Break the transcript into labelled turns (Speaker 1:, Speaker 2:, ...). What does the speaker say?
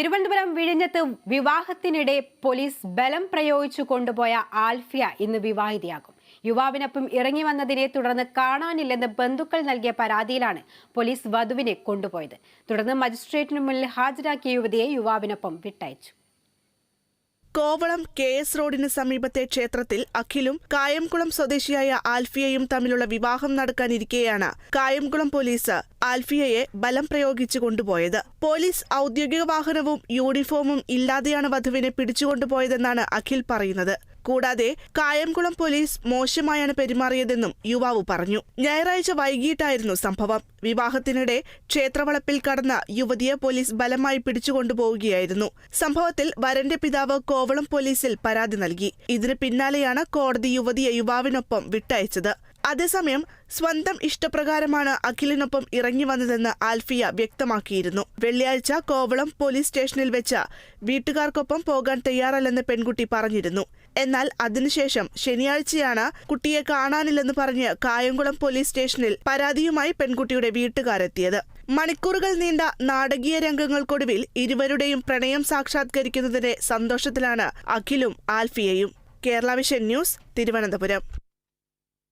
Speaker 1: തിരുവനന്തപുരം വിഴിഞ്ഞത്ത് വിവാഹത്തിനിടെ പോലീസ് ബലം പ്രയോഗിച്ചു കൊണ്ടുപോയ ആൽഫിയ ഇന്ന് വിവാഹിതയാകും. യുവാവിനൊപ്പം ഇറങ്ങി വന്നതിനെ തുടർന്ന് കാണാനില്ലെന്ന് ബന്ധുക്കൾ നൽകിയ പരാതിയിലാണ് പോലീസ് വധുവിനെ കൊണ്ടുപോയത്. തുടർന്ന് മജിസ്ട്രേറ്റിന് മുന്നിൽ ഹാജരാക്കിയ യുവതിയെ യുവാവിനൊപ്പം വിട്ടയച്ചു.
Speaker 2: കോവളം കെ എസ് റോഡിന് സമീപത്തെ ക്ഷേത്രത്തിൽ അഖിലും കായംകുളം സ്വദേശിയായ ആൽഫിയയും തമ്മിലുള്ള വിവാഹം നടക്കാനിരിക്കെയാണ് കായംകുളം പോലീസ് ആൽഫിയയെ ബലം പ്രയോഗിച്ചു കൊണ്ടുപോയത്. പോലീസ് ഔദ്യോഗിക വാഹനവും യൂണിഫോമും ഇല്ലാതെയാണ് വധുവിനെ പിടിച്ചുകൊണ്ടുപോയതെന്നാണ് അഖിൽ പറയുന്നത്. കൂടാതെ കായംകുളം പോലീസ് മോശമായാണ് പെരുമാറിയതെന്നും യുവാവ് പറഞ്ഞു. ഞായറാഴ്ച വൈകിട്ടായിരുന്നു സംഭവം. വിവാഹത്തിനിടെ ക്ഷേത്രവളപ്പിൽ കടന്ന യുവതിയെ പോലീസ് ബലമായി പിടിച്ചുകൊണ്ടുപോവുകയായിരുന്നു. സംഭവത്തിൽ വരന്റെ പിതാവ് കോവളം പോലീസിൽ പരാതി നൽകി. ഇതിന് പിന്നാലെയാണ് കോടതി യുവതിയെ യുവാവിനൊപ്പം വിട്ടയച്ചത്. അതേസമയം സ്വന്തം ഇഷ്ടപ്രകാരമാണ് അഖിലിനൊപ്പം ഇറങ്ങി വന്നതെന്ന് ആൽഫിയ വ്യക്തമാക്കിയിരുന്നു. വെള്ളിയാഴ്ച കോവളം പോലീസ് സ്റ്റേഷനിൽ വെച്ച വീട്ടുകാർക്കൊപ്പം പോകാൻ തയ്യാറല്ലെന്ന് പെൺകുട്ടി പറഞ്ഞിരുന്നു. എന്നാൽ അതിനുശേഷം ശനിയാഴ്ചയാണ് കുട്ടിയെ കാണാനില്ലെന്ന് പറഞ്ഞ് കായംകുളം പോലീസ് സ്റ്റേഷനിൽ പരാതിയുമായി പെൺകുട്ടിയുടെ വീട്ടുകാരെത്തിയത്. മണിക്കൂറുകൾ നീണ്ട നാടകീയ രംഗങ്ങൾക്കൊടുവിൽ ഇരുവരുടെയും പ്രണയം സാക്ഷാത്കരിക്കുന്നതിന്റെ സന്തോഷത്തിലാണ് അഖിലും ആൽഫിയയും. Kerala vision news Thiruvananthapuram.